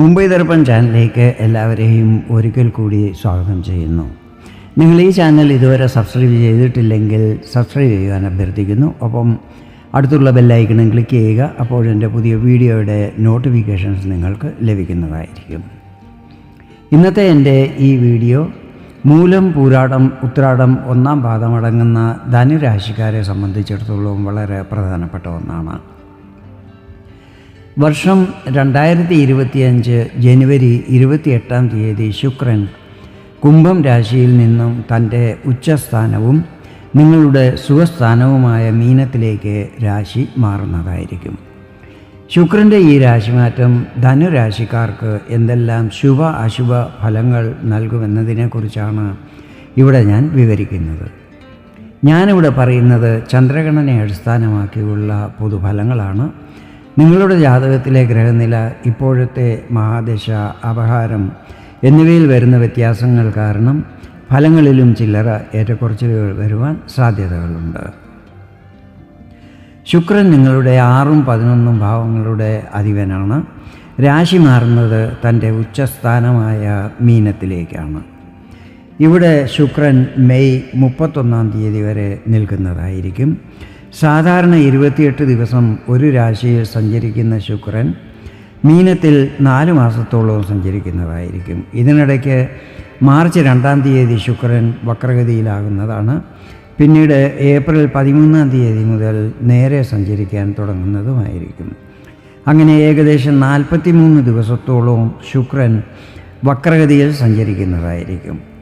മുംബൈ ദർപ്പൺ ചാനലിലേക്ക് എല്ലാവരെയും ഒരിക്കൽ കൂടി സ്വാഗതം ചെയ്യുന്നു. നിങ്ങൾ ഈ ചാനൽ ഇതുവരെ സബ്സ്ക്രൈബ് ചെയ്തിട്ടില്ലെങ്കിൽ സബ്സ്ക്രൈബ് ചെയ്യാൻ അഭ്യർത്ഥിക്കുന്നു. അപ്പം അടുത്തുള്ള ബെല്ലൈക്കണം ക്ലിക്ക് ചെയ്യുക അപ്പോൾ എന്റെ പുതിയ വീഡിയോയുടെ നോട്ടിഫിക്കേഷൻസ് നിങ്ങൾക്ക് ലഭിക്കുന്നതായിരിക്കും. ഇന്നത്തെ എന്റെ ഈ വീഡിയോ മൂലം പൂരാടം ഉത്രാടം ഒന്നാം പാദമടങ്ങുന്ന ധനുരാശിക്കാരെ സംബന്ധിച്ചിടത്തോളം വളരെ പ്രധാനപ്പെട്ട ഒന്നാണ്. വർഷം രണ്ടായിരത്തി ഇരുപത്തിയഞ്ച് ജനുവരി ഇരുപത്തിയെട്ടാം തീയതി ശുക്രൻ കുംഭം രാശിയിൽ നിന്നും തന്റെ ഉച്ചസ്ഥാനവും നിങ്ങളുടെ സുഖസ്ഥാനവുമായ മീനത്തിലേക്ക് രാശി മാറുന്നതായിരിക്കും. ശുക്രന്റെ ഈ രാശിമാറ്റം ധനുരാശിക്കാർക്ക് എന്തെല്ലാം ശുഭ അശുഭ ഫലങ്ങൾ നൽകുമെന്നതിനെക്കുറിച്ചാണ് ഇവിടെ ഞാൻ വിവരിക്കുന്നത്. ഞാനിവിടെ പറയുന്നത് ചന്ദ്രഗണനെ അടിസ്ഥാനമാക്കിയുള്ള പൊതുഫലങ്ങളാണ്. നിങ്ങളുടെ ജാതകത്തിലെ ഗ്രഹനില ഇപ്പോഴത്തെ മഹാദശ അപഹാരം എന്നിവയിൽ വരുന്ന വ്യത്യാസങ്ങൾ കാരണം ഫലങ്ങളിലും ചില്ലറ ഏറ്റക്കുറച്ചിലുകൾ വരുവാൻ സാധ്യതകളുണ്ട്. ശുക്രൻ നിങ്ങളുടെ ആറും പതിനൊന്നും ഭാവങ്ങളുടെ അധിപനാണ്. രാശി മാറുന്നത് തന്റെ ഉച്ചസ്ഥാനമായ മീനത്തിലേക്കാണ്. ഇവിടെ ശുക്രൻ മെയ് മുപ്പത്തൊന്നാം തീയതി വരെ നിൽക്കുന്നതായിരിക്കും. സാധാരണ ഇരുപത്തിയെട്ട് ദിവസം ഒരു രാശിയിൽ സഞ്ചരിക്കുന്ന ശുക്രൻ മീനത്തിൽ നാല് മാസത്തോളം സഞ്ചരിക്കുന്നതായിരിക്കും. ഇതിനിടയ്ക്ക് മാർച്ച് രണ്ടാം തീയതി ശുക്രൻ വക്രഗതിയിലാകുന്നതാണ്. പിന്നീട് ഏപ്രിൽ പതിമൂന്നാം തീയതി മുതൽ നേരെ സഞ്ചരിക്കാൻ തുടങ്ങുന്നതുമായിരിക്കും. അങ്ങനെ ഏകദേശം നാൽപ്പത്തി മൂന്ന് ദിവസത്തോളം ശുക്രൻ വക്രഗതിയിൽ സഞ്ചരിക്കുന്നതായിരിക്കും.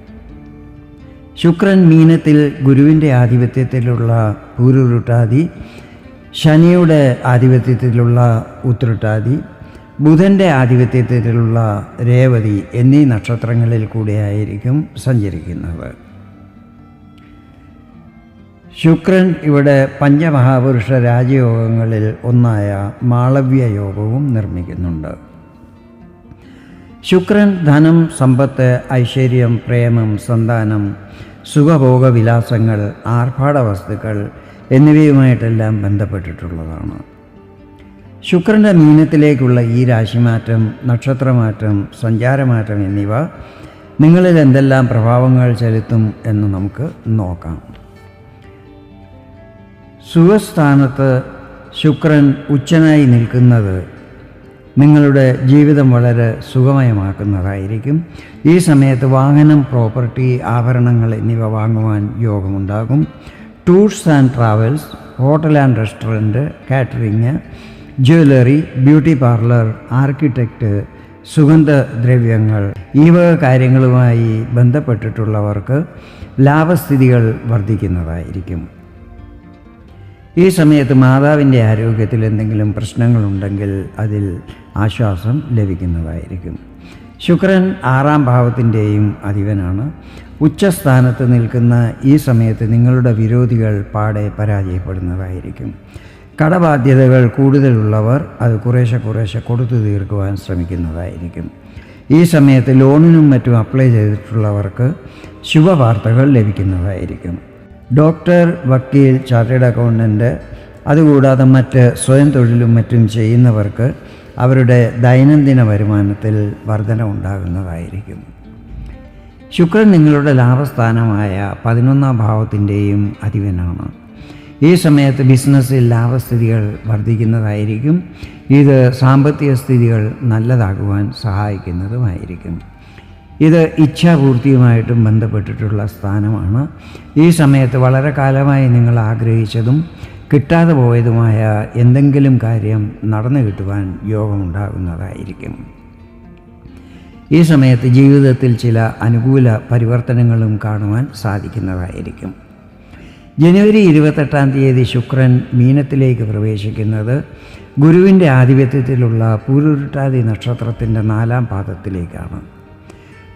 ശുക്രൻ മീനത്തിൽ ഗുരുവിന്റെ ആധിപത്യത്തിലുള്ള പൂരുരുട്ടാതി ശനിയുടെ ആധിപത്യത്തിലുള്ള ഉത്രട്ടാതി ബുധന്റെ ആധിപത്യത്തിലുള്ള രേവതി എന്നീ നക്ഷത്രങ്ങളിൽ കൂടെയായിരിക്കും സഞ്ചരിക്കുന്നത് ശുക്രൻ ഇവിടെ പഞ്ചമഹാപുരുഷ രാജയോഗങ്ങളിൽ ഒന്നായ മാളവ്യ യോഗവും നിർമ്മിക്കുന്നുണ്ട്. ശുക്രൻ ധനം സമ്പത്ത് ഐശ്വര്യം പ്രേമം സന്താനം സുഖഭോഗവിലാസങ്ങൾ ആർഭാട വസ്തുക്കൾ എന്നിവയുമായിട്ടെല്ലാം ബന്ധപ്പെട്ടിട്ടുള്ളതാണ്. ശുക്രന്റെ മീനത്തിലേക്കുള്ള ഈ രാശിമാറ്റം നക്ഷത്രമാറ്റം സഞ്ചാരമാറ്റം എന്നിവ നിങ്ങളിൽ എന്തെല്ലാം പ്രഭാവങ്ങൾ ചെലുത്തും എന്ന് നമുക്ക് നോക്കാം. സുഖസ്ഥാനത്ത് ശുക്രൻ ഉച്ചനായി നിൽക്കുന്നത് നിങ്ങളുടെ ജീവിതം വളരെ സുഖമയമാക്കുന്നതായിരിക്കും. ഈ സമയത്ത് വാഹനം പ്രോപ്പർട്ടി ആഭരണങ്ങൾ എന്നിവ വാങ്ങുവാൻ യോഗമുണ്ടാകും. Tours and travels hotel and restaurant catering jewellery beauty parlour architect സുഗന്ധദ്രവ്യങ്ങൾ ഈ വക കാര്യങ്ങളുമായി ബന്ധപ്പെട്ടിട്ടുള്ളവർക്ക് ലാഭസ്ഥിതികൾ വർദ്ധിക്കുന്നതായിരിക്കും. ഈ സമയത്ത് മാതാവിന്റെ ആരോഗ്യത്തിൽ എന്തെങ്കിലും പ്രശ്നങ്ങളുണ്ടെങ്കിൽ അതിൽ ആശ്വാസം ലഭിക്കുന്നതായിരിക്കും. ശുക്രൻ ആറാം ഭാവത്തിന്റെയും അധിപനാണ്. ഉച്ചസ്ഥാനത്ത് നിൽക്കുന്ന ഈ സമയത്ത് നിങ്ങളുടെ വിരോധികൾ പാടെ പരാജയപ്പെടുന്നതായിരിക്കും. കടബാധ്യതകൾ കൂടുതലുള്ളവർ അത് കുറേശ്ശെ കുറേശ്ശെ കൊടുത്തു തീർക്കുവാൻ ശ്രമിക്കുന്നതായിരിക്കും. ഈ സമയത്ത് ലോണിനും മറ്റും അപ്ലൈ ചെയ്തിട്ടുള്ളവർക്ക് ശുഭവാർത്തകൾ ലഭിക്കുന്നതായിരിക്കും. ഡോക്ടർ വക്കീൽ ചാർട്ടേഡ് അക്കൗണ്ടന്റ് അതുകൂടാതെ മറ്റ് സ്വയം തൊഴിലും മറ്റും ചെയ്യുന്നവർക്ക് അവരുടെ ദൈനംദിന വരുമാനത്തിൽ വർധന ഉണ്ടാകുന്നതായിരിക്കും ശുക്രൻ നിങ്ങളുടെ ലാഭസ്ഥാനമായ പതിനൊന്നാം ഭാവത്തിന്റെയും അധിപനാണ്. ഈ സമയത്ത് ബിസിനസ്സിൽ ലാഭസ്ഥിതികൾ വർദ്ധിക്കുന്നതായിരിക്കും. ഇത് സാമ്പത്തിക സ്ഥിതികൾ നല്ലതാകുവാൻ സഹായിക്കുന്നതുമായിരിക്കും. ഇത് ഇച്ഛാപൂർത്തിയുമായിട്ടും ബന്ധപ്പെട്ടിട്ടുള്ള സ്ഥാനമാണ്. ഈ സമയത്ത് വളരെ കാലമായി നിങ്ങൾ ആഗ്രഹിച്ചതും കിട്ടാതെ പോയതുമായ എന്തെങ്കിലും കാര്യം നടന്നു കിട്ടുവാൻ യോഗമുണ്ടാകുന്നതായിരിക്കും. ഈ സമയത്ത് ജീവിതത്തിൽ ചില അനുകൂല പരിവർത്തനങ്ങളും കാണുവാൻ സാധിക്കുന്നതായിരിക്കും. ജനുവരി ഇരുപത്തെട്ടാം തീയതി ശുക്രൻ മീനത്തിലേക്ക് പ്രവേശിക്കുന്നത് ഗുരുവിന്റെ ആധിപത്യത്തിലുള്ള പൂരുരുട്ടാതി നക്ഷത്രത്തിന്റെ നാലാം പാദത്തിലേക്കാണ്.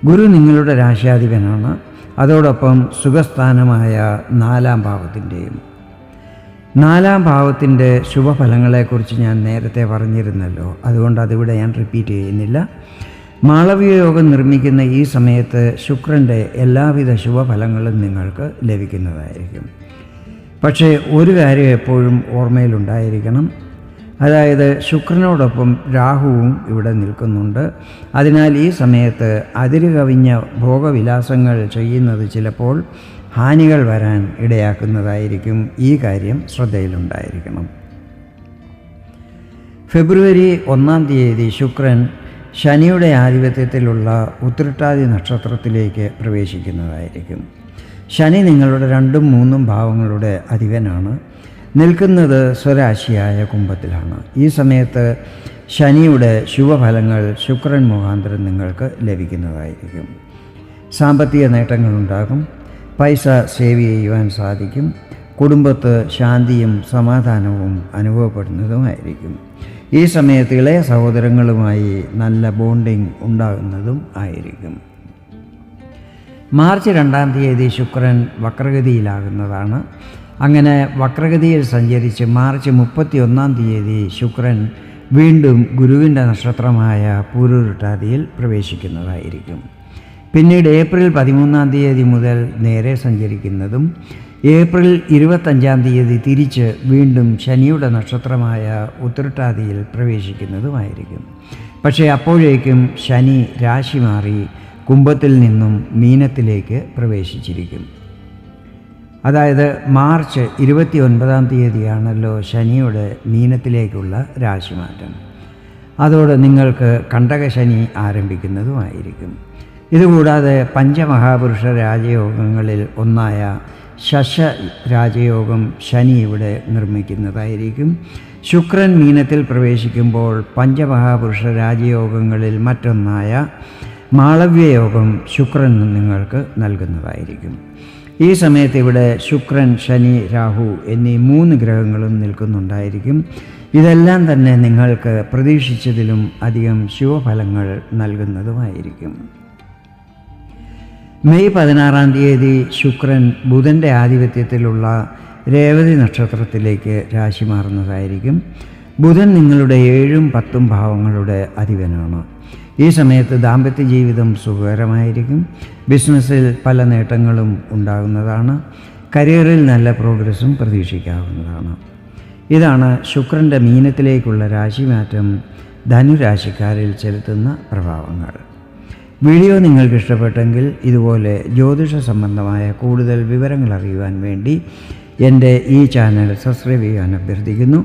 ഗുരു നിങ്ങളുടെ രാശാധിപനാണ് അതോടൊപ്പം സുഖസ്ഥാനമായ നാലാം ഭാവത്തിന്റെയും നാലാം ഭാവത്തിന്റെ ശുഭഫലങ്ങളെക്കുറിച്ച് ഞാൻ നേരത്തെ പറഞ്ഞിരുന്നല്ലോ. അതുകൊണ്ട് അതിവിടെ ഞാൻ റിപ്പീറ്റ് ചെയ്യുന്നില്ല. മാളവ്യ യോഗം നിർമ്മിക്കുന്ന ഈ സമയത്ത് ശുക്രന്റെ എല്ലാവിധ ശുഭഫലങ്ങളും നിങ്ങൾക്ക് ലഭിക്കുന്നതായിരിക്കും. പക്ഷേ ഒരു കാര്യം എപ്പോഴും ഓർമ്മയിലുണ്ടായിരിക്കണം. അതായത് ശുക്രനോടൊപ്പം രാഹുവും ഇവിടെ നിൽക്കുന്നുണ്ട്. അതിനാൽ ഈ സമയത്ത് അതിര് കവിഞ്ഞ ഭോഗവിലാസങ്ങൾ ചെയ്യുന്നത് ചിലപ്പോൾ ഹാനികൾ വരാൻ ഇടയാക്കുന്നതായിരിക്കും ഈ കാര്യം ശ്രദ്ധയിലുണ്ടായിരിക്കണം. ഫെബ്രുവരി ഒന്നാം തീയതി ശുക്രൻ ശനിയുടെ ആധിപത്യത്തിലുള്ള ഉത്രട്ടാതി നക്ഷത്രത്തിലേക്ക് പ്രവേശിക്കുന്നതായിരിക്കും. ശനി നിങ്ങളുടെ രണ്ടും മൂന്നും ഭാവങ്ങളുടെ അധിപനാണ്. നിൽക്കുന്നത് സ്വരാശിയായ കുംഭത്തിലാണ്. ഈ സമയത്ത് ശനിയുടെ ശുഭഫലങ്ങൾ ശുക്രൻ മുഖാന്തരം നിങ്ങൾക്ക് ലഭിക്കുന്നതായിരിക്കും. സാമ്പത്തിക നേട്ടങ്ങളുണ്ടാകും. പൈസ സേവ് ചെയ്യുവാൻ സാധിക്കും. കുടുംബത്ത് ശാന്തിയും സമാധാനവും അനുഭവപ്പെടുന്നതുമായിരിക്കും. ഈ സമയത്ത് ഇളയ സഹോദരങ്ങളുമായി നല്ല ബോണ്ടിങ് ഉണ്ടാകുന്നതും ആയിരിക്കും. മാർച്ച് രണ്ടാം തീയതി ശുക്രൻ വക്രഗതിയിലാകുന്നതാണ്. അങ്ങനെ വക്രഗതിയിൽ സഞ്ചരിച്ച് മാർച്ച് മുപ്പത്തി ഒന്നാം തീയതി ശുക്രൻ വീണ്ടും ഗുരുവിന്റെ നക്ഷത്രമായ പൂരുരുട്ടാതിയിൽ പ്രവേശിക്കുന്നതായിരിക്കും. പിന്നീട് ഏപ്രിൽ പതിമൂന്നാം തീയതി മുതൽ നേരെ സഞ്ചരിക്കുന്നതും ഏപ്രിൽ ഇരുപത്തഞ്ചാം തീയതി തിരിച്ച് വീണ്ടും ശനിയുടെ നക്ഷത്രമായ ഉത്രട്ടാതിയിൽ പ്രവേശിക്കുന്നതുമായിരിക്കും. പക്ഷേ അപ്പോഴേക്കും ശനി രാശി മാറി കുംഭത്തിൽ നിന്നും മീനത്തിലേക്ക് പ്രവേശിച്ചിരിക്കും. അതായത് മാർച്ച് ഇരുപത്തി ഒൻപതാം തീയതിയാണല്ലോ ശനിയുടെ മീനത്തിലേക്കുള്ള രാശിമാറ്റം. അതോടെ നിങ്ങൾക്ക് കണ്ടകശനി ആരംഭിക്കുന്നതുമായിരിക്കും. ഇതുകൂടാതെ പഞ്ചമഹാപുരുഷ രാജയോഗങ്ങളിൽ ഒന്നായ ശശ രാജയോഗം ശനി ഇവിടെ നിർമ്മിക്കുന്നതായിരിക്കും. ശുക്രൻ മീനത്തിൽ പ്രവേശിക്കുമ്പോൾ പഞ്ചമഹാപുരുഷ രാജയോഗങ്ങളിൽ മറ്റൊന്നായ മാളവ്യയോഗം ശുക്രൻ നിങ്ങൾക്ക് നൽകുന്നതായിരിക്കും. ഈ സമയത്ത് ഇവിടെ ശുക്രൻ ശനി രാഹു എന്നീ മൂന്ന് ഗ്രഹങ്ങളും നിൽക്കുന്നുണ്ടായിരിക്കും. ഇതെല്ലാം തന്നെ നിങ്ങൾക്ക് പ്രതീക്ഷിച്ചതിലും അധികം ശുഭഫലങ്ങൾ നൽകുന്നതുമായിരിക്കും. മെയ് പതിനാറാം തീയതി ശുക്രൻ ബുധന്റെ ആധിപത്യത്തിലുള്ള രേവതി നക്ഷത്രത്തിലേക്ക് രാശി മാറുന്നതായിരിക്കും. ബുധൻ നിങ്ങളുടെ ഏഴും പത്തും ഭാവങ്ങളുടെ അധിപനാണ്. ഈ സമയത്ത് ദാമ്പത്യ ജീവിതം സുഖകരമായിരിക്കും. ബിസിനസ്സിൽ പല നേട്ടങ്ങളും ഉണ്ടാകുന്നതാണ്. കരിയറിൽ നല്ല പ്രോഗ്രസ്സും പ്രതീക്ഷിക്കാവുന്നതാണ്. ഇതാണ് ശുക്രന്റെ മീനത്തിലേക്കുള്ള രാശിമാറ്റം ധനുരാശിക്കാരിൽ ചെലുത്തുന്ന പ്രഭാവങ്ങൾ. വീഡിയോ നിങ്ങൾക്ക് ഇഷ്ടപ്പെട്ടെങ്കിൽ ഇതുപോലെ ജ്യോതിഷ സംബന്ധമായ കൂടുതൽ വിവരങ്ങൾ അറിയുവാൻ വേണ്ടി എന്റെ ഈ ചാനൽ സബ്സ്ക്രൈബ് ചെയ്യാൻ അഭ്യർത്ഥിക്കുന്നു.